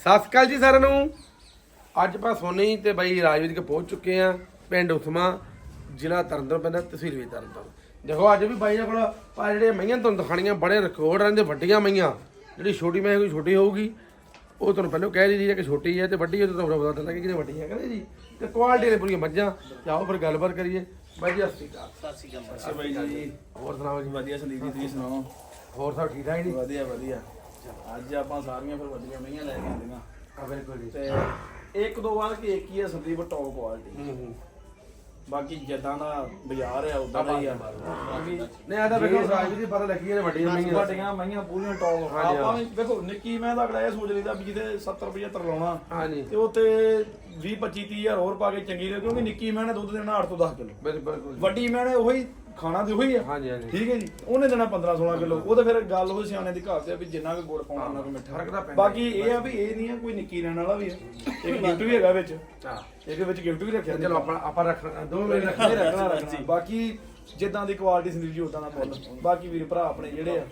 ਸਤਿ ਸ਼੍ਰੀ ਅਕਾਲ ਜੀ ਸਾਰਿਆਂ ਨੂੰ। ਅੱਜ ਆਪਾਂ ਸੋਨੀ ਤੇ ਬਾਈ ਰਾਜਵੀਰ ਕੇ ਪਹੁੰਚ ਚੁੱਕੇ ਆ ਪਿੰਡ ਉਥਮਾ ਜ਼ਿਲ੍ਹਾ ਤਰਨਤਾਰਨ ਪੈਂਦਾ ਤਹਿਸੀਲ ਵੀ ਤਰਨਤਾਰਨ। ਦੇਖੋ ਅੱਜ ਵੀ ਬਾਈ ਦੇ ਕੋਲ ਪਾ ਜਿਹੜੇ ਮਈਆਂ ਤੁਹਾਨੂੰ ਦਿਖਾਣੀਆਂ ਬੜੇ ਰਿਕਾਰਡ ਰਹਿੰਦੇ ਵੱਡੀਆਂ ਮਈਆਂ। ਜਿਹੜੀ ਛੋਟੀ ਮੈਂ ਕੋਈ ਛੋਟੀ ਹੋਊਗੀ ਉਹ ਤੁਹਾਨੂੰ ਪਹਿਲਾਂ ਕਹਿ ਰਹੀ ਹੈ ਕਿ ਛੋਟੀ ਹੈ ਤੇ ਵੱਡੀ ਹੈ ਤੇ ਤੁਹਾਨੂੰ ਪਤਾ ਲੱਗੇ ਕਿ ਵੱਡੀ ਹੈ ਕਹਿੰਦੇ ਜੀ। ਤੇ ਕੁਆਲਿਟੀ ਦੇ ਪੂਰੀਆਂ ਮੱਝਾਂ ਜਾਓ ਫਿਰ ਗੱਲਬਾਤ ਕਰੀਏ। ਬਾਈ ਜੀ ਸਤਿ ਸ਼੍ਰੀ ਅਕਾਲ। ਸਤਿ ਸ਼੍ਰੀ ਅਕਾਲ ਬਾਈ ਜੀ। ਹੋਰ ਸੁਣਾਓ ਜੀ? ਵਧੀਆ ਸੰਦੀਪ ਜੀ ਤੁਸੀਂ ਸੁਣਾਓ? ਹੋਰ ਸਭ ਠੀਕ ਠਾਕ ਜੀ? ਵਧੀਆ ਵਧੀਆ। ਅੱਜ ਆਪਾਂ ਸਾਰੀਆਂ ਫਿਰ ਵੱਡੀਆਂ ਮਈਆਂ ਲੈ ਕੇ ਆਂਦੀਆਂ ਆ ਬਿਲਕੁਲ ਜੀ। ਤੇ ਇੱਕ ਦੋ ਵਾਰ ਕਿ ਇੱਕ ਹੀ ਆ ਸੰਦੀਪ ਟੌਪ ਕੁਆਲਿਟੀ ਹੂੰ ਹੂੰ। ਬਾਕੀ ਜਿੱਦਾਂ ਦਾ ਬਾਜ਼ਾਰ ਆ ਉਦਾਂ ਦਾ ਹੀ ਆ। ਬਾਕੀ ਨਹੀਂ ਆਦਾ ਵੇਖੋ ਰਾਜਵੀਰ ਦੀ ਪਤਾ ਲੱਗੀ ਹੈ ਵੱਡੀਆਂ ਮਈਆਂ ਵੱਡੀਆਂ ਮਈਆਂ ਪੂਰੀਆਂ ਟੌਪ ਆਪਾਂ ਵੀ ਵੇਖੋ ਨਿੱਕੀ ਮੈਂ ਤਾਂ ਅਗਲਾ ਇਹ ਸੋਚ ਲਈਦਾ ਵੀ ਜਿਹਦੇ 70 75 ਲਾਉਣਾ ਹਾਂਜੀ ਤੇ ਉਹ ਤੇ 20 25 30 ਹਜ਼ਾਰ ਹੋਰ ਪਾ ਕੇ ਚੰਗੀ ਰਹੇ ਕਿਉਂਕਿ ਨਿੱਕੀ ਮੈਂ ਨੇ ਦੁੱਧ ਦੇਣਾ 8 ਤੋਂ 10 ਕਿਲੋ। ਬਿਲਕੁਲ ਵੱਡੀ ਮੈਂ ਨੇ ਉਹੀ ਖਾਣਾ ਤੇ ਉਹੀ ਆ। ਹਾਂਜੀ ਹਾਂਜੀ। ਠੀਕ ਹੈ ਜੀ। ਉਹਨੇ ਦੇਣਾ 15 16 ਕਿਲੋ। ਉਹ ਤਾਂ ਫਿਰ ਗੱਲ ਉਹ ਸਿਆਣੇ ਦੀ ਕਹਾਵਤ ਹੈ ਵੀ ਜਿੰਨਾ ਵੀ ਗੁੜ ਪਾਉਣਾ ਉਹਨਾਂ ਕੋ ਮਿੱਠਾ। ਫ਼ਰਕ ਤਾਂ ਪੈਂਦਾ ਬਾਕੀ ਇਹ ਆ ਵੀ ਇਹ ਨਹੀਂ ਆ ਕੋਈ ਨਿੱਕੀ ਰਹਿਣ ਵਾਲਾ ਵੀ ਆ। ਇੱਕ ਗਿਫਟ ਵੀ ਹੈਗਾ ਵਿੱਚ। ਹਾਂ। ਇਹਦੇ ਵਿੱਚ ਗਿਫਟ ਵੀ ਰੱਖਿਆ ਚਲੋ ਆਪਾਂ ਆਪਾਂ ਰੱਖਣਾ ਦੋ ਮਿੰਟ ਇਹ ਰੱਖਣੇ ਰੱਖਣਾ ਰੱਖਣਾ। ਬਾਕੀ ਜਿੱਦਾਂ ਦੀ ਕੁਆਲਿਟੀ ਸੰਦੀਪ ਜੀ ਉਦਾਂ ਦਾ ਮੁੱਲ। ਬਾਕੀ ਵੀਰ ਭਰਾ ਆਪਣੇ ਜਿਹੜੇ ਆ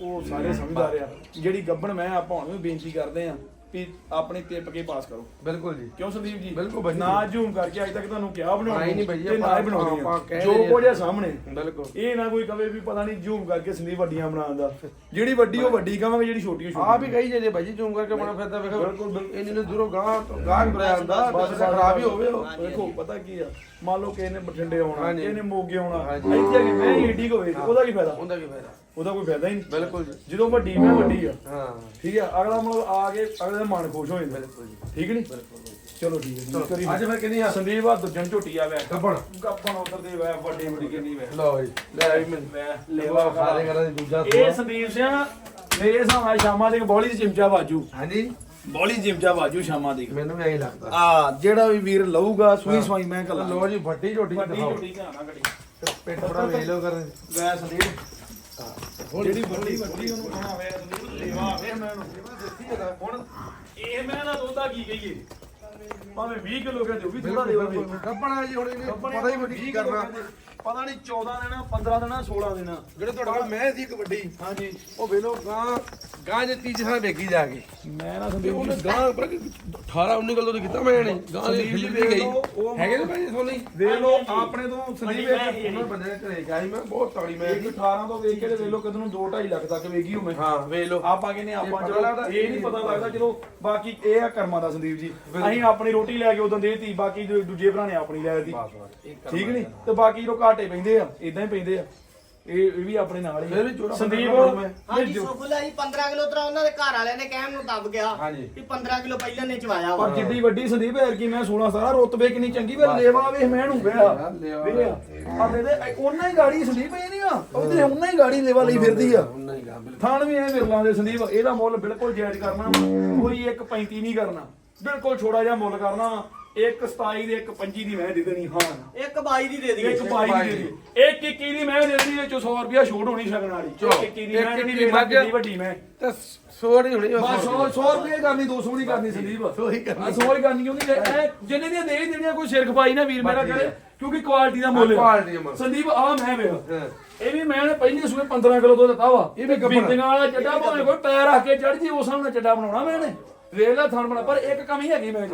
ਉਹ ਸਾਰੇ ਸਮਝਦਾਰ ਆ। ਜਿਹੜੀ ਗੱਬਣ ਮੈਂ ਆਪਾਂ ਹੁਣ ਵੀ ਬੇਨਤੀ ਕਰਦੇ ਆ ਵੀ ਆਪਣੀ ਟਿਪ ਕੇ ਪਾਸ ਕਰੋ। ਬਿਲਕੁਲ ਜੀ। ਕਿਉਂ ਸੰਦੀਪ ਜੀ? ਬਿਲਕੁਲ ਬਾਈ। ਨਾ ਜ਼ੂਮ ਕਰਕੇ ਅੱਜ ਤੱਕ ਤੁਹਾਨੂੰ ਕਿਹਾ ਬਣਾਉਣਾ ਨਹੀਂ ਨਹੀਂ ਬਾਈ ਜੀ, ਤੇ ਨਾ ਹੀ ਆਪਾਂ- ਬਣਾਉਣੀ ਆਪਾਂ ਆ ਕਹਿ ਜੋ ਰਹੇ ਆ। ਕੁਝ ਆ ਸਾਹਮਣੇ। ਬਿਲਕੁਲ। ਇਹ ਨਾ ਕੋਈ ਕਵੇ ਵੀ ਪਤਾ ਨਹੀਂ ਜ਼ੂਮ ਕਰਕੇ ਸੰਦੀਪ ਵੱਡੀਆਂ ਬਣਾਉਣ ਦਾ। ਜਿਹੜੀ ਵੱਡੀ ਉਹ ਵੱਡੀ ਕਹਾਂਗੇ ਜਿਹੜੀ ਛੋਟੀ ਉਹ ਆ ਛੋਟੀ ਵੀ ਕਹੀ ਜੇ ਬਾਈ ਜ਼ੂਮ ਕਰਕੇ ਬਣਾ ਫਿਰਦਾ ਵੇਖੋ ਬਿਲਕੁਲ, ਬਿਲਕੁਲ। ਇੰਨੇ ਨੂੰ ਦੂਰੋਂ ਗਾਂ ਗਾਂ ਬਰਿਆ ਹੁੰਦਾ ਬਸ ਖਰਾਬ ਹੀ ਹੋਵੇ ਉਹ। ਦੇਖੋ ਪਤਾ ਕੀ ਆ ਮੰਨ ਲਓ ਕਿਸੇ ਨੇ ਬਠਿੰਡੇ ਆਉਣਾ ਹਾਂਜੀ। ਕਿਸੇ ਨੇ ਮੋਗੇ ਆਉਣਾ। ਹਾਂਜੀ। ਇੱਥੇ ਆ ਕੇ ਮੈਂ ਹੀ ਏਡੀ ਹੋਵੇ ਉਹਦਾ ਕੀ ਫਾਇਦਾ? ਉਹਦਾ ਕੀ ਫਾਇਦਾ? ਉਹਦਾ ਕੋਈ ਫਾਇਦਾ ਹੀ ਨਹੀਂ। ਬਿਲਕੁਲ ਜੀ। ਜਦੋਂ ਵੱਡੀ ਮੈਂ ਵੱਡੀ ਆ। ਹਾਂ। ਠੀਕ ਆ ਅਗਲਾ ਮਤਲਬ ਆ ਕੇ ਅਗਲੇ ਦਾ ਮਨ ਖੁਸ਼ ਹੋ ਜਾਂਦਾ। ਬਿਲਕੁਲ ਜੀ। ਠੀਕ ਨਹੀਂ? ਚਲੋ ਠੀਕ ਹੈ ਕਰੀ ਅੱਜ ਫਿਰ ਕਿੰਨੀ ਆ? ਸੰਦੀਪ ਆ ਦੁਜਨ ਝੋਟੀ ਆ ਵੈ ਕੱਪੜ ਗੱਪਣ ਉਧਰ ਦੇ ਵੈ ਵੱਡੀ ਵੱਡੀ ਕਿੰਨੀ ਵੈ ਲਓ ਜੀ ਲੈ ਵੀ ਮੈਂ ਵੈ ਲੇਵਾ ਖਾਦੇ ਕਰਾਂ ਦੀ ਦੂਜਾ ਇਹ ਸੰਦੀਪ ਸਿੰਘ ਮੇਰੇ ਹਿਸਾਬ ਨਾਲ ਸ਼ਾਮਾਂ ਦੀ ਬੋਲੀ ਦੀ ਚਿਮਚਾ ਬਾਜੂ ਹਾਂਜੀ? ਬੋਲੀ ਚਿਮਚਾ ਬਾਜੂ ਸ਼ਾਮਾਂ ਦੀ। ਮੈਨੂੰ ਵੀ ਐਂ ਲੱਗਦਾ। ਆ ਜਿਹੜਾ ਵੀ ਵੀਰ ਲਊਗਾ ਸੂਈ ਸਵਾਈ ਮੈਂ ਕਲਾ ਲਓ ਜੀ ਵੱਡੀ ਝੋਟੀ ਵੱਡੀ ਦਿਖਾਓ। ਝੋਟੀ ਧਿਆਨ ਨਾਲ ਗੱਡੀ ਥੋੜਾ ਵੇਖ ਲਓ ਕਰ ਵੈ ਸੰਦੀਪ। ਜਿਹੜੀ ਵੱਡੀ ਵੱਡੀ ਉਹਨੂੰ ਖਾਣਾ ਵੇ ਸੰਦੀਪ ਲੇਵਾ ਵੇ ਮੈਂ ਉਹਨੂੰ ਹੁਣ ਇਹ ਮੈਂ ਨਾ ਦੋਦਾ ਕੀ ਕਹੀਏ ਭਾਵੇਂ 20 ਕਿਲੋ ਕਹਿੰਦੇ ਉਹ ਵੀ ਥੋੜਾ ਦੇਵਾ ਵੀ ਕੱਪੜਾ ਜੀ ਹੁਣ ਇਹਨੇ ਪਤਾ ਹੀ ਨਹੀਂ ਕੀ ਕਰਨਾ ਪਤਾ ਨਹੀਂ 14 ਦੇਣਾ 15 ਦੇਣਾ 16 ਦੇਣਾ ਜਿਹੜੇ ਤੁਹਾਡੇ ਕੋਲ ਮੈਂ ਸੀ ਇੱਕ ਵੱਡੀ ਹਾਂਜੀ। ਉਹ ਵੇਲੋ ਗਾਂ ਗਾਂ ਜੇ ਤੀਜੇ ਸਾਲ ਵੇਖੀ ਜਾ ਕੇ। ਮੈਂ ਨਾ ਤੇ ਸੰਦੀਪ ਉਹਨੇ ਗਾਂ ਪਰ 18 19 ਕਿਲੋ ਤੋਂ ਕੀਤਾ ਮੈਂ ਨੇ ਗਾਂ ਦੀ ਜੀ ਖਿੱਲੀ ਗਈ ਹੈਗੇ ਨੇ ਭਾਈ ਸੋਨੀ? ਵੇਖ ਲਓ ਆਪਣੇ ਤੋਂ ਸੰਦੀਪ ਇੱਕ ਉਹਨਾਂ ਬੰਦੇ ਨੇ ਘਰੇ ਗਾਈ ਮੈਂ ਬਹੁਤ ਤੌੜੀ ਮੈਂ। ਇੱਕ 18 ਤੋਂ ਵੇਖ ਕੇ ਤੇ ਵੇਖ ਲਓ ਕਦੋਂ ਨੂੰ 2 2.5 ਲੱਖ ਤੱਕ ਵੇਗੀ ਹੋਵੇ ਹਾਂ ਵੇਖ ਲਓ। ਆਪਾਂ ਕਹਿੰਦੇ ਆਪਾਂ ਚਲੋ ਇਹ ਨਹੀਂ ਪਤਾ ਲੱਗਦਾ ਚਲੋ ਬਾਕੀ ਇਹ ਆ ਕਰਮਾਂ ਦਾ ਸੰਦੀਪ ਜੀ। ਅਸੀਂ ਆਪਣੀ ਰੋਟੀ ਲੈ ਕੇ ਉਦੋਂ ਦੇਤੀ ਬਾਕੀ ਦੂ- ਦੂਜੇ ਭਰਾ ਨੇ ਆਪਣੀ ਲੈ ਦਿੱਤੀ। ਠੀਕ ਨਹੀਂ? ਤੇ ਬਾਕੀ ਜੋ ਘਾਟੇ ਪੈਂਦੇ ਆ ਇਦਾਂ ਹੀ ਪੈਂਦੇ ਆ। ਇਹ ਇਹ ਵੀ ਆਪਣੇ ਨਾਲ ਫਿਰ ਵੀ ਹੀ ਚੋਰਾ ਸੰਦੀਪ। ਹਾਂਜੀ ਸੁਖਲਾ ਜੀ 15 ਕਿਲੋ ਤਰਾ ਉਹਨਾਂ ਦੇ ਘਰ ਵਾਲਿਆਂ ਨੇ ਕਹਿਣ ਨੂੰ ਦੱਬ ਗਿਆ ਹਾਂਜੀ। ਕਿ 15 ਕਿਲੋ ਪਹਿਲਾਂ ਨੇ ਚਵਾਇਆ ਵਾ। ਪਰ ਜਿੱਡੀ ਵੱਡੀ ਸੰਦੀਪ ਹੈ ਕਿ ਮੈਂ 16 ਸਾਰਾ ਰੁਤਬੇ ਕਿੰਨੀ ਚੰਗੀ ਵੇ ਲੇਵਾ ਵੇ ਮੈਂ ਨੂੰ ਲੇਵਾ ਵੇ ਆ? ਦੇ ਉਹਨਾਂ ਹੀ ਗਾੜੀ ਸੰਦੀਪ ਇਹ ਨਹੀਂ ਆ ਉਹਦੇ ਉਹਨਾਂ ਹੀ ਗਾੜੀ ਲੇਵਾ ਲਈ ਫਿਰਦੀ ਆ। ਉਹਨਾਂ ਹੀ ਗਾਂ ਥਾਣ ਵੀ ਐ ਵਿਰਲਾਂ ਦੇ ਸੰਦੀਪ ਇਹਦਾ ਮੁੱਲ ਬਿਲਕੁਲ ਜਾਇਜ਼ ਕਰਨਾ ਵਾ। ਕੋਈ 1.35 ਨਹੀਂ ਕਰਨਾ। ਬਿਲਕੁਲ ਛੋੜਾ ਜਿਹਾ ਮੁੱਲ ਕਰਨਾ ਵਾ। ਇੱਕ 27 ਦੇ ਇੱਕ 25 ਦੀ ਮੈਂ ਦੇ ਦੇਣੀ ਹਾਂ। ਇੱਕ ਬਾਈ ਦੀ ਦੇ ਦਈਏ। ਇੱਕ 22 ਦੀ ਦੇ ਦੇ ਇੱਕ 21 ਦੀ ਮੈਂ ਦੇ ਦੇਣੀ ਇਹ ਚੋਂ 100 ਰੁਪਿਆ ਛੋਟ ਹੋਣੀ ਸ਼ਗਨ ਵਾਲੀ। ਇੱਕ 21 ਦੀ ਮੈਂ ਇੱਕ ਦੇਣੀ ਵੱਡੀ ਮੈਂ। ਤੇ ਸੋੜ ਹੀ ਹੋਣੀ ਬਸ 100 100 ਰੁਪਏ ਕਰਨੀ 200 ਨਹੀਂ ਕਰਨੀ ਸੰਦੀਪ ਸੌ ਹੀ ਕਰਨੀ। ਹਾਂ, ਸੌ ਹੀ ਕਰਨੀ ਕਿਉਂਕਿ ਇਹ ਜਿੰਨੇ ਦੀਆਂ ਦੇ ਹੀ ਦੇਣੀਆਂ ਕੋਈ ਸਿਰ ਖਪਾਈ ਨਾ ਵੀਰ ਮੇਰਾ ਕਰੇ ਕਿਉਂਕਿ ਕੁਆਲਿਟੀ ਦਾ ਮੁੱਲ ਆ। ਕੁਆਲਿਟੀ ਦਾ ਮੁੱਲ। ਸੰਦੀਪ ਆ ਮੈਂ ਵੇਖ। ਹਾਂ। ਇਹ ਵੀ ਮੈਂ ਨੇ ਪਹਿਲੇ ਸੂਏ 15 ਕਿਲੋ ਦੁੱਧ ਦਿੱਤਾ ਵਾ। ਇਹ ਵੀ। ਬਿੰਦੀਆਂ ਵਾਲਾ ਚੱਡਾ ਭਾਵੇਂ ਕੋਈ ਪੈਰ ਰੱਖ ਕੇ ਚੜ ਜੀ ਉਸ ਸਾਹਮਣੇ ਚੱਡਾ ਬਣਾਉਣਾ ਮੈਂ ਨੇ। ਵੇਖ ਲੈ ਥਣ ਬਣਾ ਪਰ ਇੱਕ ਕਮੀ ਹੈਗੀ ਮੈਂ ਚ।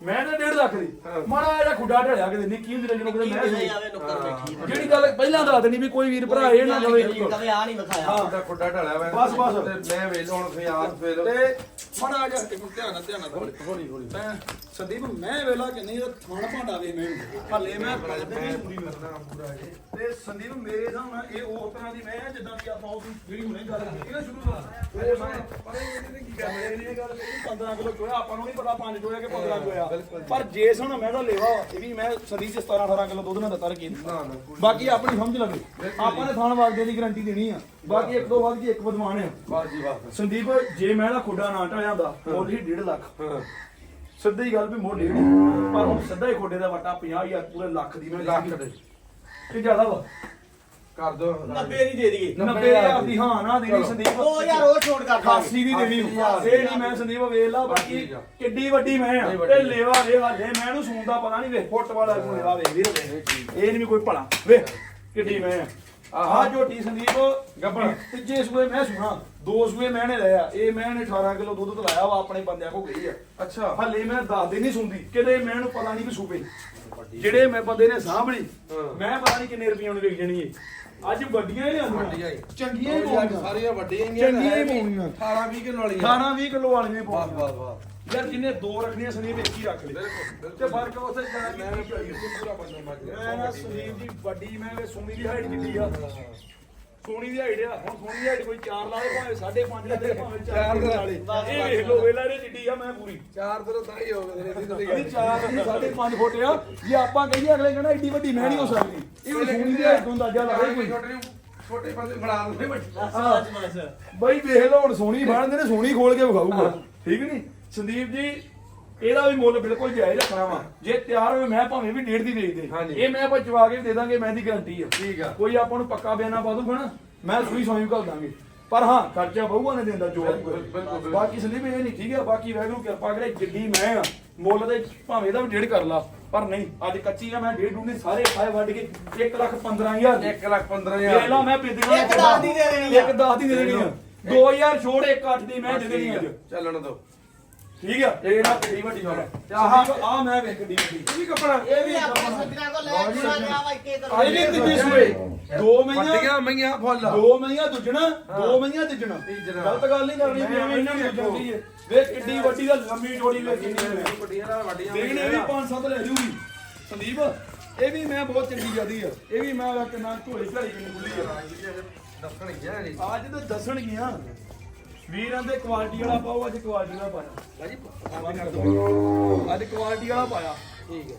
ਮੈਂ ਤਾਂ 1.5 ਲੱਖ ਦੀ। ਮਾੜਾ ਜਿਹਾ ਖੁੱਡਾ ਢੜਿਆ ਕਿਤੇ ਨਿੱਕੀ ਹੁੰਦੀ ਜਦੋਂ ਕਿਤੇ ਮੈਂ ਨਹੀਂ ਸੀ। ਆਵੇ ਨੁੱਕਰ ਬੈਠੀ ਜਿਹੜੀ ਗੱਲ ਪਹਿਲਾਂ ਦੱਸ ਦੇਣੀ ਵੀ ਕੋਈ ਵੀਰ ਭਰਾ ਇਹ ਨਾ ਕਵੇ ਕਵੇ ਆ ਨਹੀਂ ਵਿਖਾਇਆ। ਖੁੱਡਾ ਖੁੱਡਾ ਢਾਲਿਆ ਮੈਂ ਬਸ, ਬਸ। ਤੇ ਮੈਂ ਵੇਖ ਲਓ ਹੁਣ ਆਪ ਵੇਖ ਲਓ ਤੇ ਮਾੜਾ ਜਿਹਾ ਇੱਕ ਧਿਆਨ ਨਾਲ ਧਿਆਨ ਨਾਲ ਹੌਲੀ ਹੌਲੀ ਮੈਂ ਸੰਦੀਪ ਮੈਂ ਵੇਲਾ ਕਿ ਨਹੀਂ ਥਣ ਭਾਂਡਾ ਵੇ ਮੈਂ। ਹੱਲੇ ਮੈਂ ਮੈਂ ਪੂਰੀ ਕਰਨਾ ਪੂਰਾ ਇਹ। ਤੇ ਸੰਦੀਪ ਮੇਰੇ ਹਿਸਾਬ ਨਾਲ ਇਹ ਉਹ ਤਰ੍ਹਾਂ ਦੀ ਮੈਂ ਜਿੱਦਾਂ ਦੀ ਆਪਾਂ ਉਹ ਜਿਹੜੀ ਹੁਣੇ ਗੱਲ ਕੀਤੀ ਨਾ ਸ਼ੁਰੂ ਤੋਂ। ਇਹ ਮੈਂ ਪਰ ਇਹ ਇਹਨੇ ਕੀ ਗੱਲ ਇਹ ਇਹ ਗੱਲ ਕਹੀ 15 ਕਿਲੋ ਚੋਇਆ ਆਪਾਂ ਨੂੰ ਨਹੀਂ ਪਤਾ 5 ਚੋਇਆ ਕਿ 15 ਚੋਇਆ। ਪਰ ਜੇ ਸੁਣ ਮੈਂ ਤਾਂ ਲੇਵਾ ਇਹ ਵੀ ਮੈਂ ਸੰਦੀਪ ਚ 17 18 ਕਿਲੋ ਦੁੱਧ ਨਾਲ ਦਿੱਤਾ ਰਕੀ ਨਾ ਨਾ ਬਾਕੀ ਆਪਣੀ ਸਮਝ ਲਵੇ। ਆਪਾਂ ਨੇ ਥਾਣ ਵਾਗਦੇ ਦੀ ਗਾਰੰਟੀ ਦੇਣੀ ਆ। ਬਾਕੀ ਇੱਕ ਦੋ ਵੱਧ ਕੀ ਇੱਕ ਬਦਮਾਨ ਆ। ਜੀ ਸੰਦੀਪ ਜੇ ਮੈਂ ਨਾ ਖੁੱਡਾ ਨਾ ਢਲਿਆ ਹੁੰਦਾ ਮੁੱਲ ਹੀ 1.5 ਲੱਖ। ਸਿੱਧੀ ਗੱਲ ਵੀ ਮੋਢ ਡੇਢ ਪਰ ਹੁਣ ਸਿੱਧਾ ਹੀ ਖੋਡੇ ਦਾ ਵਟਾ 50000 ਪੂਰੇ ਲੱਖ ਦੀ ਮੈਂ ਲੱਖ ਦੇ। ਇਹ ਜ਼ਿਆਦਾ ਵਾ? ਕਰ ਦੋ। 90 ਦੀ ਦੇ ਦਈਏ। 90000 ਦੀ। ਹਾਂ ਨਾ ਦੇਣੀ। ਸੰਦੀਪ। 2000 ਹੋਰ ਛੋੜ ਕਰ ਦਾਂਗੇ। 88 ਦੀ ਦੇਣੀ। ਹਜ਼ਾਰ। ਇਹ ਨਹੀਂ ਮੈਂ ਸੰਦੀਪ ਵੇਖ ਲਾ ਬਾਕੀ ਠੀਕ ਆ। ਕਿੱਡੀ ਵੱਡੀ ਮੈਂ ਆ। ਨਹੀਂ ਵੱਡੀ। ਤੇ ਲੇਵਾ ਵੇ ਹਾਲੇ ਮੈਂ ਇਹਨੂੰ ਸੂਣ ਦਾ ਪਤਾ ਨਹੀਂ ਵੇ ਫੁੱਟ ਵਾਲਾ ਨੂੰ ਲੇਵਾ ਵੇ ਵੀਰ ਵੇ ਇਹ ਨਹੀਂ ਵੀ ਕੋਈ ਭਲਾ। ਵੇ ਕਿੱਡੀ ਮੈਂ ਆ। ਆਹ। ਝੋਟੀ ਸੰਦੀਪ ਗੱਭਣ। ਤੀਜੇ ਸੂਏ ਮੈਂ ਸੁਣਾ। ਦੋ ਸੂਏ ਮੈਂ ਨੇ ਲਿਆ ਇਹ ਮੈਂ ਨੇ 18 ਕਿਲੋ ਦੁੱਧ ਤਲਾਇਆ ਵਾ ਆਪਣੇ ਬੰਦਿਆਂ ਕੋ ਗਈ ਆ। ਅੱਛਾ। ਹਲੇ ਮੈਂ ਦੱਸ ਦੇ ਨਹੀਂ ਸੁਣਦੀ ਕਿਤੇ ਮੈਂ ਨੂੰ ਪਤਾ ਨਹੀਂ ਵੀ ਸੂਪੇ ਜਿਹੜੇ ਮੈਂ ਬੰਦੇ ਨੇ ਸਾਂਭਣੀ ਹਾਂ। ਮੈਂ ਪਤਾ ਨਹੀਂ ਕਿੰਨੇ ਰੁਪਈਆਂ ਨੂੰ ਵਿਕ ਜਾਣੀ ਏ ਅੱਜ ਵੱਡੀਆਂ ਹੀ ਹੀ। ਚੰਗੀਆਂ ਹੀ ਪਾਉਣੀਆਂ। ਸਾਰੀਆਂ ਵੱਡੀਆਂ ਹੀ ਚੰਗੀਆਂ ਹੀ ਪਾਉਣੀਆਂ। 18 20 ਕਿਲੋ ਵਾਲੀਆਂ। 18 20 ਕਿਲੋ ਵਾਲੀਆਂ ਹੀ ਪਾਉਣੀਆਂ ਵਾਹ ਵਾਹ। ਯਾਰ ਜਿੰਨੇ ਦੋ ਰੱਖਣੀਆਂ ਸੰਦੀਪ ਇੱਕ ਹੀ ਰੱਖ ਲੈ ਬਿਲਕੁਲ, ਤੇ ਫ਼ਰਕ ਉੱਥੇ ਜਾ ਕੇ ਪੂਰਾ ਬੰਦਾ ਮੈਂ ਨਾ ਸੰਦੀਪ ਦੀ ਵੱਡੀ ਮੈਂ ਸੋਨੀ ਦੀ ਹਾਈਟ ਕਿੰਨੀ ਆ। ਸੋਨੀ ਦੀ ਹਾਈਟ ਆ ਹੁਣ ਸੋਨੀ ਦੀ ਹਾਈਟ ਕੋਈ 4 ਲਾ ਦੇ ਭਾਵੇਂ 5.5 ਲਾ ਦੇ ਭਾਵੇਂ 4 ਚਾਰ ਲਾ ਲੇ ਇਹ ਵੇਖ ਲਓ ਵੇਲਾ ਇਹਦੇ ਜਿੱਡੀ ਆ ਮੈਂ ਪੂਰੀ। ਚਾਰ ਦਿਨ ਤਾਂ ਹੀ ਹੋ ਗਏ ਨੇ ਇਹਦੀ ਇਹਦੀ 4 ਨਹੀਂ 5.5 ਫੁੱਟ ਆ। ਜੇ ਆਪਾਂ ਕਹੀਏ ਅਗਲੇ ਕਹਿੰਦਾ ਏਡੀ ਵੱਡੀ ਮੈਂ ਨਹੀਂ ਹੋ ਸਕਦੀ। ਇਹ ਸੋਨੀ ਦੀ ਹਾਈਟ ਤੋਂ ਅੰਦਾਜ਼ਾ ਲਾ ਦੇ ਕੋਈ। ਛੋਟੇ ਫੜਾ ਦਿੰਦੇ ਵੱਡੇ। ਹਾਂ। ਬਈ ਵੇਖ ਲਓ ਹੁਣ ਸੋਨੀ ਬਣਦੇ ਨੇ ਸੋਨੀ ਖੋਲ ਕੇ ਵਿਖਾਊਗਾ। ਠੀਕ ਨਹੀਂ ਸੰਦੀਪ ਜੀ ਇਹਦਾ ਵੀ ਮੁੱਲ ਬਿਲਕੁਲ ਜਾਇਜ਼ ਰੱਖਣਾ ਵਾ। ਜੇ ਤਿਆਰ ਹੋਵੇ ਮੈਂ ਭਾਵੇਂ ਵੀ ਡੇਢ ਦੀ ਵੇਚ ਦੇ। ਹਾਂਜੀ। ਇਹ ਮੈਂ ਆਪਾਂ ਚਵਾ ਕੇ ਵੀ ਦੇ ਦਾਂਗੇ ਮੈਂ ਦੀ ਗਾਰੰਟੀ ਆ। ਠੀਕ ਆ। ਕੋਈ ਆਪਾਂ ਨੂੰ ਪੱਕਾ ਬਿਆਨਾ ਪਾ ਦੂਗਾ ਨਾ ਮੈਂ ਸੂਈ ਸੌਈ ਘੱਲ ਦਾਂਗੇ। ਪਰ ਹਾਂ ਖਰਚਾ ਬਹੁਆ ਨੇ ਦਿੰਦਾ ਜੋ। ਬਾਕੀ ਸੰਦੀਪ ਇਹ ਨਹੀਂ ਠੀਕ ਆ ਬਾਕੀ ਵੈਗਰੂ ਕਿਰਪਾ ਕਰੇ ਜਿੱਡੀ ਮੈਂ ਆ ਮੁੱਲ ਦੇ ਭਾਵੇਂ ਇਹਦਾ ਵੀ ਡੇਢ ਕਰ ਲਾ ਪਰ ਨਹੀਂ ਅੱਜ ਕੱਚੀ ਆ ਮੈਂ ਡੇਢ ਡੂਨੇ ਸਾਰੇ ਖਾਏ ਵੱਢ ਕੇ 1 ਲੱਖ 15000 1 ਲੱਖ 15 ਵੇਖ ਲਾ ਮੈਂ ਪਿੱਦਣਾ ਦੀ ਦੇ ਦੇਣੀ ਆ। ਇੱਕ 10 ਦੀ ਦੇ ਦੇਣੀ ਆ। 2000 ਛੋੜ ਇੱਕ 8 ਦੀ ਮੈਂ ਦੇ ਦੇਣੀ ਅੱਜ। ਚੱਲਣ ਦੋ। ਠੀਕ ਆ? ਇਹ ਨਾ ਕਿੱਡੀ ਵੱਡੀ ਗੱਲ ਤੇ ਆਹ- ਆ ਮੈਂ ਵੇਖ ਕਿੱਡੀ ਵੱਡੀ। ਇਹ ਵੀ ਕੱਪੜਾ ਇਹ ਵੀ ਆਪਣੇ ਸੱਜਣਾ ਕੋ ਲੈ ਜੁੜਾ ਲਿਆ ਵਾ ਇੱਕੇ ਤਰ੍ਹਾਂ ਇਹ ਵੀ ਤੀਜੀ ਸੂਏ ਦੋ ਮਹੀਆਂ ਵੱਡੀਆਂ ਮਈਆਂ ਫੁੱਲ ਦੋ ਮਹੀਆਂ ਦੁੱਜਣਾ ਦੋ ਮਹੀਆਂ ਤੀਜਣਾ। ਗਲਤ ਗੱਲ ਨਹੀਂ ਕਰਨੀ ਵੀ ਐਵੇਂ ਇਹਨਾਂ ਨੂੰ ਜਾਂਦੀ ਹੈ ਵੇਖ ਕਿੱਡੀ ਵੱਡੀ ਦਾ ਲੰਮੀ ਜੋੜੀ ਵੇਖੀ ਨਹੀਂ ਵੱਡੀਆਂ ਨਾਲ ਵੱਡੀਆਂ ਦੇਣ ਵੀ 5-7 ਲੈ ਜੂਗੀ। ਸੰਦੀਪ ਇਹ ਵੀ ਮੈਂ ਬਹੁਤ ਚੰਗੀ ਜਿਆਦੀ ਆ। ਇਹ ਵੀ ਮੈਂ ਕਿੰਨਾ ਢੋਲੀ ਢਾਲੀ ਕਿੰਨੀ ਬੁੱਲੀ ਆ। ਅੱਜ ਤੇ ਦੱਸਣਗੀਆਂ ਵੀਰਾਂ ਦੇ ਕੁਆਲਿਟੀ ਵਾਲਾ ਪਾਓ ਅੱਜ ਕੁਆਲਿਟੀ ਵਾਲਾ ਪਾਇਆ। ਭਾਜੀ ਅੱਜ ਕੁਆਲਿਟੀ ਵਾਲਾ ਪਾਇਆ। ਠੀਕ ਹੈ।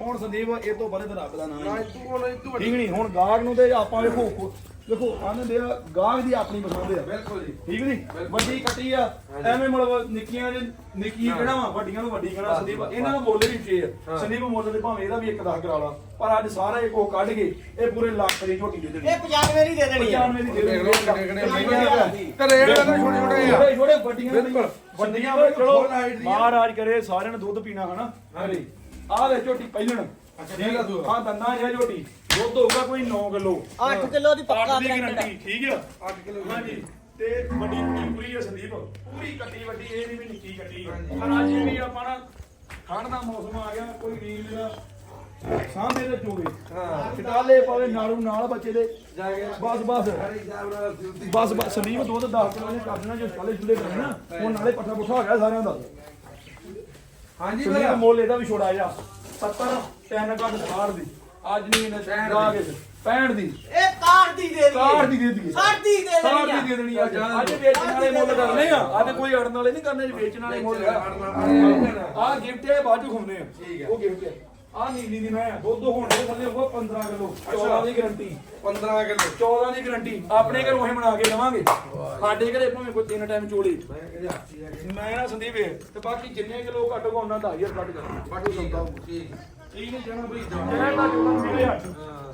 ਹੁਣ ਸੰਦੀਪ ਇਹ ਤੋਂ ਬੜੇ ਤੇ ਰੱਬ ਦਾ ਨਾਮ ਨਾ ਹੈ ਤੂੰ ਹੁਣ ਤੂੰ ਵੱਡੀ ਠੀਕ ਨਹੀਂ ਹੁਣ ਗਾਹਕ ਨੂੰ ਤੇ ਆਪਾਂ ਵੇਖੋ ਵੇਖੋ ਆਨੰਦ ਆ ਗਾਹਕ ਦੀ ਆਪਣੀ ਪਸੰਦ ਆ ਬਿਲਕੁਲ ਜੀ ਠੀਕ ਨਹੀਂ। ਵੱਡੀ ਕੱਟੀ ਆ। ਐਵੇਂ ਮਤਲਬ ਨਿੱਕੀਆਂ ਜਿਹੀ ਨਿੱਕੀ ਹਾਂ। ਕਿਹੜਾ ਵਾ ਵੱਡੀਆਂ ਨੂੰ ਵੱਡੀ ਕਹਿਣਾ ਸੰਦੀਪ ਇਹਨਾਂ ਦਾ ਮੁੱਲ ਵੀ ਆ ਹਾਂ। ਸੰਦੀਪ ਮੁੱਲ ਦੇ ਭਾਵੇਂ ਇਹਦਾ ਵੀ ਇੱਕ ਦਸ ਕਰਾ ਲਾ ਪਰ ਅੱਜ ਸਾਰਾ ਇਹ ਕੋ ਕੱਢ ਕੇ ਇਹ ਪੂਰੇ ਲੱਖ ਦੀ ਝੋਟੀ ਦੇ ਦੇਣੀ ਇਹ 95 ਦੀ ਦੇ ਦੇਣੀ ਆ 95 ਦੀ ਦੇ ਦੇਖ ਦੇਣੀ ਲਓ ਕਿੰਨੇ ਕਿੰਨੇ ਮਈਆਂ ਤੇ ਰੇਟ ਦਾ ਛੋਟੇ ਛੋਟੇ ਆ ਛੋਟੇ ਛੋਟੇ ਵੱਡੀਆਂ ਬਿਲਕੁਲ। ਵੱਡੀਆਂ ਵੱਡੀਆਂ ਚਲੋ full height ਦੀਆਂ। ਮਹਾਰਾਜ ਕਰੇ ਸਾਰਿਆਂ ਨੇ ਦੁੱਧ ਪੀਣਾ ਹਨਾ ਹਾਂਜੀ। ਆਹ ਵੇ ਝੋਟੀ ਪਹਿਲਣ ਅੱਛਾ, ਪਹਿਲਾ ਸੂਆ। ਹਾਂ ਦੰਦਾਂ ਜਿਹਾ ਝੋਟੀ ਦੁੱਧ ਹੋਊਗਾ ਕੋਈ 9 ਕਿਲੋ। 8 ਕਿਲੋ ਦੀ ਪੱਕਾ 8 ਦੀ ਬ੍ਰਾਂਡ ਗਰੰਟੀ ਠੀਕ ਆ? 8 ਕਿਲੋ ਹਾਂਜੀ। ਤੇ ਵੱਡੀ ਕੁੜੀ ਪੂਰੀ ਆ ਸੰਦੀਪ। ਪੂਰੀ ਕੱਟੀ ਵੱਡੀ ਇਹ ਨਹੀਂ ਵੀ ਨਿੱਕੀ ਕੱਟੀ ਹਾਂਜੀ। ਪਰ ਅੱਜ ਵੀ ਆਪਾਂ ਨਾ ਠੰਡ ਦਾ ਮੌਸਮ ਆ ਗਿਆ ਕੋਈ ਵੀਰ ਮੇਰਾ ਸਾਹਮਣੇ ਦੇ ਚੋਵੇ। ਹਾਂ। ਚਟਾਲੇ ਪਾਵੇ ਨਾਲੂ ਨਾਲ ਬੱਚੇ ਦੇ। ਜਾ ਕੇ ਬਸ ਬਸ। ਬਸ ਬਸ। ਸੰਦੀਪ ਦੁੱਧ 10 ਕਿਲੋ ਨੇ ਕਰ ਦੇਣਾ ਜੋ ਕਾਲੇ ਚੁੱਲੇ ਨਾ ਹੁਣ ਨਾਲੇ ਪੱਠਾ ਪੁੱਠਾ ਹੋ ਗਿਆ ਸਾਰਿਆਂ ਦਾ। ਹਾਂਜੀ ਭਲਾ। ਮੁੱਲ ਇਹਦਾ ਵੀ ਛੋੜਾ ਜਾ 70 ਤਿੰਨ ਕੱਟ 60 ਦੀ। ਅੱਜ ਨਹੀਂ ਇਹਨੇ 65 ਦੀ। ਇਹ ਕਾਰ ਦੀ ਦੇ ਦੀ ਕਾਰ ਦੀ ਦੇ ਦਈਏ 60 ਦੀ ਦੇ ਸਾਰ ਦੇਣੀ ਦੀ ਆ ਦੇ ਦੇਣੀ ਅੱਜ ਅੱਜ ਵੇਚਣ ਵਾਲੇ ਮੁੱਲ ਕਰਨੇ ਆ। ਅੱਜ ਕੋਈ ਅੜਨ ਵਾਲੇ ਨਹੀਂ ਕਰਨੇ ਵੇਚਣ ਵਾਲੇ ਮੁੱਲ ਆ। ਆਹ ਗਿਫਟ ਹੈ ਬਾਜੂ ਖੁੰਨੇ ਆ। ਠੀਕ ਹੈ। ਉਹ ਗਿਫਟ ਹੈ ਆਹ ਨੀਲੀ ਦੀ ਮੈਂ ਦੁੱਧ ਹੋਣ ਦੇ ਥੱਲੇ ਉਹ 15 ਕਿਲੋ 14 ਦੀ ਗਾਰੰਟੀ 15 ਕਿਲੋ। 14 ਦੀ ਗਾਰੰਟੀ ਆਪਣੇ ਘਰੋਂ ਅਸੀਂ ਬਣਾ ਕੇ ਲਵਾਂਗੇ ਸਾਡੇ ਘਰੇ ਭਾਵੇਂ ਕੋਈ ਤਿੰਨ ਟਾਈਮ ਚੋਲੀ। ਮੈਂ ਆ ਨਾ ਸੰਦੀਪ ਇਹ, ਤੇ ਬਾਕੀ ਜਿੰਨੇ ਕਿਲੋ ਘੱਟ ਹੋਗਾ ਉਹਨਾਂ 10000 ਕੱਟ ਕਰਾਂਗੇ ਬਾਕੀ ਸੌਦਾ ਠੀਕ ਠੀਕ ਨਹੀਂ ਜਾਣਾ ਬਈ ਦਾ ਮਿਲੇ ਹੱਥ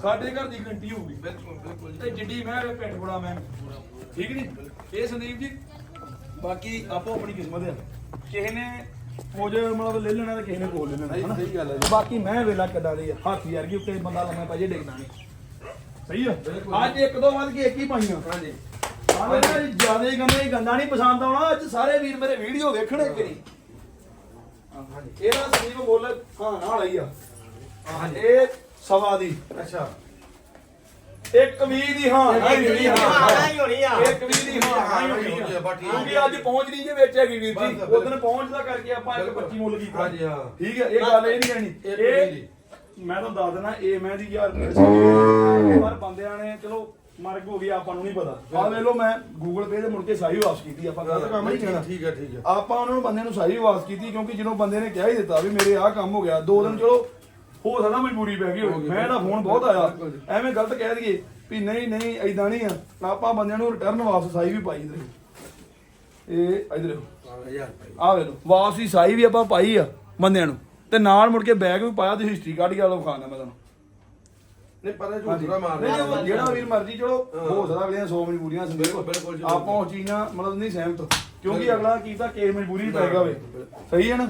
ਸਾਡੇ ਘਰ ਦੀ ਗਾਰੰਟੀ ਹੋਊਗੀ। ਬਿਲਕੁਲ ਬਿਲਕੁਲ ਤੇ ਜਿੱਡੀ ਮੈਂ ਇਹ ਪਿੰਡ ਬੜਾ ਮੈਂ। ਠੀਕ ਨਹੀਂ ਇਹ ਸੰਦੀਪ ਜੀ ਬਾਕੀ ਆਪੋ ਆਪਣੀ ਕਿਸਮਤ ਆ। ਕਿਸੇ ਨੇ ਕੁਝ ਮਤਲਬ ਲੈ ਲੈਣਾ ਤੇ ਕਿਸੇ ਨੇ ਕੋਲ ਲੈ ਲੈਣਾ ਹਨਾ? ਸਹੀ ਗੱਲ ਹੈ। ਬਾਕੀ ਮੈਂ ਵੇਲਾ ਕਿੱਦਾਂ ਦੀ ਆ ਹੱਥ ਯਾਰ ਕੀ ਉੱਤੇ ਬੰਦਾ ਲੰਮਾ ਪੈ ਜੇ ਡਿੱਗਦਾ ਨਹੀਂ। ਸਹੀ ਆ। ਅੱਜ ਇੱਕ ਦੋ ਵੱਧ ਕੇ ਇੱਕ ਹੀ ਪਾਈਆਂ। ਹਾਂਜੀ। ਆਵੇਂ ਨਾ ਜ਼ਿਆਦਾ ਹੀ ਗੰਦੇ ਗੰਦਾ ਨਹੀਂ ਪਸੰਦ ਆਉਣਾ ਅੱਜ ਸਾਰੇ ਵੀਰ ਮੇਰੇ ਵੀਡੀਓ ਵੇਖਣ ਕਿ ਨਹੀਂ ਹਾਂਜੀ। ਇਹਦਾ ਸੰਦੀਪ ਮੁੱਲ ਹਾਂ ਨਾਲ ਹੀ ਆ। ਇਹ ਸਵਾ ਦੀ। ਅੱਛਾ। ਇੱਕ ਵੀ ਦੀ ਹਾਂ ਹਾਂ ਹੀ ਹੋਣੀ, ਹਾਂ, ਹਾਂ। ਹਾਂ ਹੀ ਹੋਣੀ ਆ। ਇੱਕ ਵੀ ਦੀ ਹਾਂ ਹਾਂ ਹੀ ਹੋਣੀ ਆ। ਕਿਉਂਕਿ ਅੱਜ ਪਹੁੰਚ ਨਹੀਂ ਜੇ ਵਿੱਚ ਹੈਗੀ ਵੀਰ ਜੀ। ਬਸ, ਉਦੋਂ ਪਹੁੰਚਦਾ ਕਰਕੇ ਆਪਾਂ ਇੱਕ ਬਿਲਕੁਲ। 25 ਮੁੱਲ ਕੀਤਾ। ਹਾਂਜੀ, ਹਾਂ। ਠੀਕ ਹੈ ਇਹ ਗੱਲ ਇਹ ਨਹੀਂ ਕਹਿਣੀ। ਦੀ। ਮੈਂ ਤੁਹਾਨੂੰ ਦੱਸ ਦੇਣਾ ਇਹ ਮੈਂ ਦੀ ਯਾਰ ਪਰ ਬੰਦਿਆਂ ਨੇ ਚਲੋ ਮਰਗ ਹੋ ਗਿਆ ਆਪਾਂ ਨੂੰ ਨਹੀਂ ਪਤਾ। ਆ ਵੇਖ ਲਓ ਮੈਂ ਗੂਗਲ ਪੇ ਤੇ ਮੁੜ ਕੇ ਸਾਈ ਵਾਪਸ ਕੀਤੀ ਆਪਾਂ ਗਲਤ ਕੰਮ ਨਹੀਂ ਕਹਿਣਾ ਠੀਕ ਹੈ ਠੀਕ ਹੈ ਆਪਾਂ ਉਹਨਾਂ ਨੂੰ ਬੰਦੇ ਨੂੰ ਸਾਈ ਵਾਪਸ ਕੀਤੀ ਕਿਉਂਕਿ ਜਦੋਂ ਬੰਦੇ ਨੇ ਕਹਿ ਹੀ ਦਿੱਤਾ ਵੀ ਮੇਰੇ ਆਹ ਕੰਮ ਹੋ ਗਿਆ। ਦੋ ਦਿਨ ਚਲੋ ਹੋ ਸਕਦਾ ਮਜਬੂਰੀ ਪੈ ਗਈ ਹੋਵੇ। ਮੈਂ ਇਹਦਾ ਫੋਨ ਬਹੁਤ ਆਇਆ। ਐਵੇਂ ਗਲਤ ਕਹਿ ਦਈਏ ਵੀ ਨਹੀਂ ਨਹੀਂ ਐਦਾਂ ਨਹੀਂ ਆ। ਆਪਾਂ ਬੰਦਿਆਂ ਨੂੰ ਰਿਟਰਨ ਵਾਪਸ ਸਾਈ ਵੀ ਪਾਈ ਦੇ ਇਹ ਇਧਰ 1000 ਰੁਪਏ ਆ ਵੇ ਲੋ ਵਾਪਸੀ ਸਾਈ ਵੀ ਆਪਾਂ ਪਾਈ ਆ ਬੰਦਿਆਂ ਨੂੰ। ਤੇ ਨਾਲ ਮੁੜ ਕੇ ਬੈਗ ਵੀ ਪਾਇਆ ਤੇ ਹਿਸਟਰੀ ਕੱਢ ਕੇ ਆਲੋ ਵਿਖਾਣਾ ਮੈਂ ਤੁਹਾਨੂੰ। ਨਹੀਂ ਪਤਾ ਹਾਂਜੀ। ਝੂਠਾ ਮਾਰ ਨਹੀਂ, ਉਹ ਜਿਹੜਾ ਵੀਰ ਮਰਜ਼ੀ ਚਲੋ ਹਾਂ। ਸਕਦਾ ਅਗਲੀਆਂ 100 ਮਜਬੂਰੀਆਂ ਜੀ, ਆਪਾਂ ਉਹ ਚੀਜ਼ਾਂ ਮਤਲਬ ਨਹੀਂ ਸਹਿਮਤ। ਕਿਉਂਕਿ। ਅਗਲਾ ਕੀਤਾ ਕੇਸ ਮਜਬੂਰੀ ਪੈ ਗਿਆ ਵੇ। ਸਹੀ ਹੈ ਨਾ?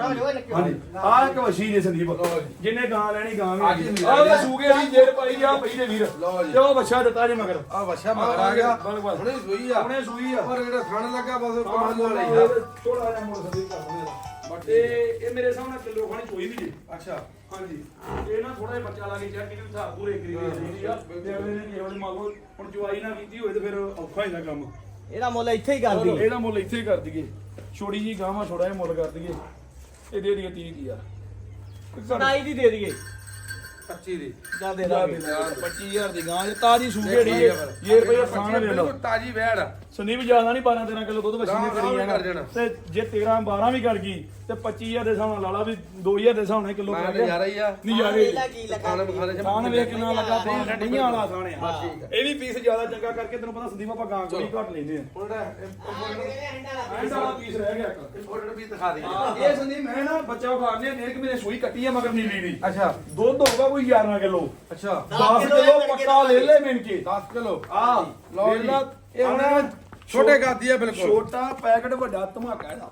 ਹਾਂਜੀ। ਆਹ ਇੱਕ ਵਸ਼ੀ ਜੇ ਸੰਦੀਪ। ਲਓ ਜੀ। ਜਿੰਨੇ ਗਾਂ ਲੈਣੀ ਗਾਂ ਆ ਗਈ। ਵੀ ਵੀਰ। ਆਹ ਸੂਗੇ ਦੀ ਜੇਰ ਪਾਈ ਆ ਪਈ ਦੇ ਵੀਰ। ਲਓ ਜੀ। ਤੇ ਉਹ ਬੱਚਾ ਦਿੱਤਾ ਜੇ ਮਗਰ। ਆ ਵਛਾ ਮਗਰ ਆ ਗਿਆ। ਬਸ, ਬਸ। ਹੁਣੇ ਸੂਈ ਆ। ਹੁਣੇ ਸੂਈ ਆ। ਪਰ ਜਿਹੜਾ ਥਣ ਲੱਗਾ ਬਸ ਕਮਾਲ ਨਾਲ ਇਹ ਲਈ ਆ ਥੋੜਾ ਜਿਹਾ ਮੋੜ ਸੰਦੀਪ ਕਰ ਦਿੰਦੇ ਆ ਤੇ ਇਹ ਮੇਰੇ ਸਾਹਮਣੇ ਕਿਲੋ ਖਾਣੀ ਚੋਈ ਵੀ ਜੀ। ਅੱਛਾ। ਹਾਂਜੀ। ਇਹ ਨਾ ਥੋੜਾ ਜਿਹਾ ਬੱਚਾ ਲਾ ਕੇ ਚੈੱਕ ਕਿਉਂ ਹਿਸਾਬ ਪੂਰੇ ਕਰੀ ਦੇ ਰਹੀ ਆ। ਤੇ ਅਗਲੇ ਨੇ ਕਿਹੋ ਜਿਹੀ ਮੰਨ ਲਓ ਹੁਣ ਜਵਾਈ ਨਾ ਕੀਤੀ ਹੋਏ ਤੇ ਫਿਰ ਔਖਾ ਹੋ ਜਾਂਦਾ ਕੰਮ। ਇਹਦਾ ਮੁੱਲ ਇੱਥੇ ਹੀ ਕਰਦੀ ਇਹਦਾ ਮੁੱਲ ਇੱਥੇ ਹੀ ਕਰ ਦਈਏ। ਛੋੜੀ ਜੀ ਗਾਵਾਂ ਛੋੜਾ ਜਿਹਾ ਮੁੱਲ ਕਰ ਦਈਏ। ਇਹ ਦੇ ਦਈਏ 30 ਦੀ ਯਾਰ 27 ਦੀ ਦੇ ਦਈਏ। 25 ਦੀ। ਜਾ ਦੇ ਦੇ ਦਾਂਗੇ। 25000 ਦੀ ਗਾਂ ਜੇ ਤਾਜੀ ਸੂਗੇੜੀ ਹੈ ਇਹ ਰੁਪਏ ਖਾਣ ਵੇ ਲਓ। ਤਾਜੀ ਵੈੜ ਆ। ਸੰਦੀਪ ਜ਼ਿਆਦਾ ਨਹੀਂ 12 13 ਕਿਲੋ ਦੁੱਧ ਬੱਚੀ ਨੇ ਕਰੀ ਜਾਣਾ। ਤੇ ਜੇ 13 12 ਵੀ ਕਰ ਗਈ ਤੇ 25000 ਦੇ ਹਿਸਾਬ ਨਾਲ ਲਾ ਲਾ ਵੀ 2000 ਦੇ ਹਿਸਾਬ ਨਾਲ ਕਿਲੋ ਕਰ ਨਜ਼ਾਰਾ ਹੀ ਆ। ਨਜ਼ਾਰੇ ਖਾਣੇ ਖਾਣੇ ਚ ਖਾਣ ਵੇਖ ਕਿੰਨਾ ਲੱਗਾ ਤੇ ਡੰਡੀਆਂ ਵਾਲਾ ਆ। ਇਹ ਵੀ ਪੀਸ ਜ਼ਿਆਦਾ ਚੰਗਾ ਕਰਕੇ ਤੈਨੂੰ ਪਤਾ ਸੰਦੀਪ ਆਪਾਂ ਗਾਂ ਕੋਈ ਘੱਟ ਲੈਂਦੇ ਆ। ਹੁਣ ਇਹ ਐਂਡ ਵਾਲਾ ਪੀਸ। ਰਹਿ ਗਿਆ ਇੱਕ। ਫੋਟੋ ਵੀ ਦਿਖਾ ਦੇ। ਇਹ ਸੰਦੀਪ ਮੈਂ ਨਾ ਬੱਚਾ ਖਾਣੇ ਨੇ ਕਿ ਮੇਰੇ ਸੂਈ ਕੱਟੀ ਆ ਮਗਰ ਨੀਲੀ ਦੀ। ਅੱਛਾ। ਦੁੱਧ ਹੋਊਗਾ ਕੋਈ 11 ਕਿਲੋ। ਅੱਛਾ। 10 ਕਿਲੋ ਪੱਕਾ ਲੈ ਲੈ ਮਿਣ ਕੇ। 10 ਕਿਲੋ। ਆ ਲਓ ਇਹ ਹੁਣ ਛੋਟੇ ਗਾਦੀ ਆ ਬਿਲਕੁਲ। ਛੋਟਾ ਪੈਕਟ ਵੱਡਾ ਧਮਾਕਾ ਇਹਦਾ।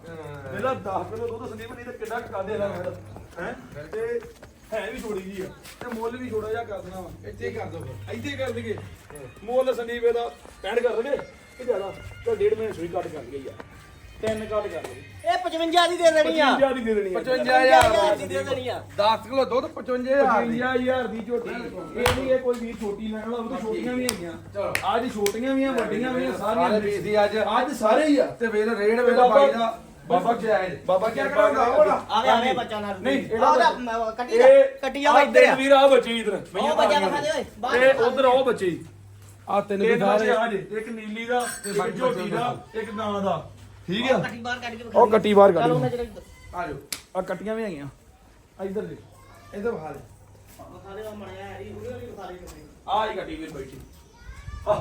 ਇਹਦਾ 10 ਕਿਲੋ ਦੁੱਧ ਸੰਦੀਪ ਨਹੀਂ ਤੇ ਕਿੱਡਾ ਕਾਦੇ ਦਾ ਹੈ? ਤੇ ਹੈ ਵੀ ਛੋੜੀ ਜੀ ਆ। ਤੇ ਮੁੱਲ ਵੀ ਛੋੜਾ ਜਿਹਾ ਕਰ ਦੇਣਾ ਵਾ। ਇੱਥੇ ਕਰ ਦੋ ਫਿਰ। ਇੱਥੇ ਕਰ ਦਈਏ। ਮੁੱਲ ਸੰਦੀਪ ਇਹਦਾ 65 ਕਰ ਦਈਏ। ਕਿ ਜ਼ਿਆਦਾ ਤਾਂ ਡੇਢ ਮਹੀਨੇ ਸੂਈ ਕੱਟ ਕਰ ਗਈ ਆ ਤਿੰਨ ਕੱਟ ਕਰ ਲਈ ਇਹ 55 ਦੀ ਦੇ ਦੇਣੀ ਆ। 55 ਦੀ ਦੇ ਦੇਣੀ ਆ। 55000 ਦੀ ਦੇ ਦੇਣੀ ਆ। 10 ਕਿਲੋ ਦੁੱਧ 55000 ਦੀ। 55000 ਦੀ ਝੋਟੀ। ਇਹ ਨਹੀਂ ਇਹ ਕੋਈ ਵੀ ਛੋਟੀ ਲੈਣ ਵਾਲਾ ਉਹ ਤਾਂ ਛੋਟੀਆਂ ਵੀ ਹੈਗੀਆਂ। ਚਲੋ। ਅੱਜ ਛੋਟੀਆਂ ਵੀ ਆ ਵੱਡੀਆਂ ਵੀ ਆ ਸਾਰੀਆਂ ਦੀ ਅੱਜ। ਅੱਜ ਸਾਰੇ ਹੀ ਆ। ਤੇ ਵੇਲ ਰੇਡ ਵੇਲਾ ਬਾਈ ਦਾ ਬਾਬਾ ਜਾਇਜ਼ ਬਾਬਾ ਕੀ ਕਰਾਂਗਾ ਉਹ ਨਾ। ਆਵੇ ਆਵੇ ਬੱਚਾ ਨਾਲ। ਨਹੀਂ, ਇਹਦਾ ਕੱਟੀ ਕੱਟੀ ਆ ਇੱਧਰ ਆ ਵੀਰ ਆ ਬੱਚੇ ਇਧਰ। ਉਹ ਬੱਚਾ ਵਿਖਾ ਦੇ ਓਏ ਤੇ ਵਿਖਾ। ਉਧਰ ਉਹ ਬੱਚੇ। ਆ ਤਿੰਨ ਬੱਚੇ ਰਹੇ। ਇੱਕ ਨੀਲੀ ਦਾ ਇੱਕ ਝੋਟੀ ਦਾ ਇੱਕ ਗਾਂ ਦਾ। ਠੀਕ ਆ। ਕੱਟੀ ਬਾਹਰ ਕੱਢ ਕੇ ਵਿਖਾ ਉਹ ਦੇ। ਕੱਟੀ ਬਾਹਰ ਕੱਢ ਜਿਹੜੇ ਆ ਜਾਓ। ਆ ਕੱਟੀਆਂ ਵੀ ਹੈਗੀਆਂ। ਆ ਇਧਰ ਦੇ ਇਹਦੇ ਵਿਖਾ ਦੇ। ਦੇ ਉਹ ਮਣਿਆ ਹੈ। ਇਹ ਉਹਦੇ ਵੀ ਵਿਖਾ ਦੇ ਕੱਟੀ। ਆ ਹੀ ਕੱਟੀ ਵੀਰ ਬੈਠੀ। ਆ।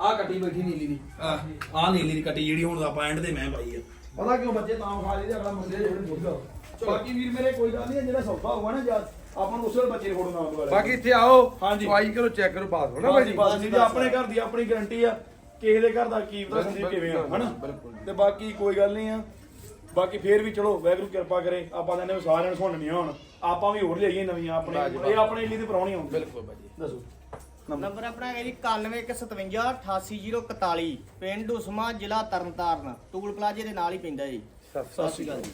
ਆ ਕੱਟੀ ਬੈਠੀ ਨੀਲੀ ਦੀ। ਆ। ਆ ਨੀਲੀ ਦੀ ਕੱਟੀ ਜਿਹੜੀ ਹੁਣ ਆਪਾਂ ਐਂਡ ਤੇ ਮੈਂ ਪਾਈ ਆ। ਪਤਾ ਕਿਉਂ ਬੱਚੇ ਤਾਂ ਖਾ ਲਈ ਤੇ ਅਗਲਾ ਮੰਦੇ ਜਿਹੜੇ ਦੁੱਧ ਬਾਕੀ ਵੀਰ ਮੇਰੇ ਕੋਈ ਗੱਲ ਨਹੀਂ ਜਿਹੜਾ ਸੌਦਾ ਹੋਊਗਾ ਨਾ ਜਦ ਆਪਾਂ ਨੂੰ ਉਸੇ ਵੇਲੇ ਬੱਚੇ ਦੇ ਫੋਟੋ ਨਾਲ ਬਾਕੀ ਇੱਥੇ ਆਓ ਹਾਂਜੀ। ਕਰੋ ਚੈੱਕ ਕਰੋ ਬਾਤ ਹੋਣਾ ਬਾਈ ਜੀ। ਜੀ ਆਪਣੇ ਘਰ ਦੀ ਆਪਣੀ ਗਾਰੰਟੀ ਆ ਕਿਸੇ ਦੇ ਘਰ ਦਾ ਕੀ ਪਤਾ ਸੰਦੀਪ ਕਿਵੇਂ ਆ ਹਨਾ। ਤੇ ਬਾਕੀ ਕੋਈ ਗੱਲ ਨਹੀਂ ਆ। ਬਾਕੀ ਫੇਰ ਵੀ ਚਲੋ ਵਾਹਿਗੁਰੂ ਕਿਰਪਾ ਕਰੇ ਆਪਾਂ ਕਹਿੰਦੇ ਸਾਰਿਆਂ ਨੂੰ ਸੁਣਨੀਆਂ ਹੁਣ। ਆਪਾਂ ਵੀ ਹੋਰ ਲਿਆਈਏ ਨਵੀਆਂ ਆਪਣੇ। ਇਹ ਆਪਣੇ ਲਈ ਦੀ ਪਰੌਣੀ ਹੁੰਦੀ ਬਿਲਕੁਲ ਬਾਈ ਜੀ ਦੱਸੋ। ਨੰਬਰ ਆਪਣਾ ਹੈ ਜੀ 9157 88041 ਪਿੰਡ ਉਸਮਾ ਜ਼ਿਲ੍ਹਾ ਤਰਨਤਾਰਨ ਟੂਲ ਪਲਾਜ਼ੇ ਦੇ ਨਾਲ ਹੀ ਪੈਂਦਾ ਜੀ। ਸਤਿ ਸਤਿ ਸ਼੍ਰੀ ਅਕਾਲ ਜੀ।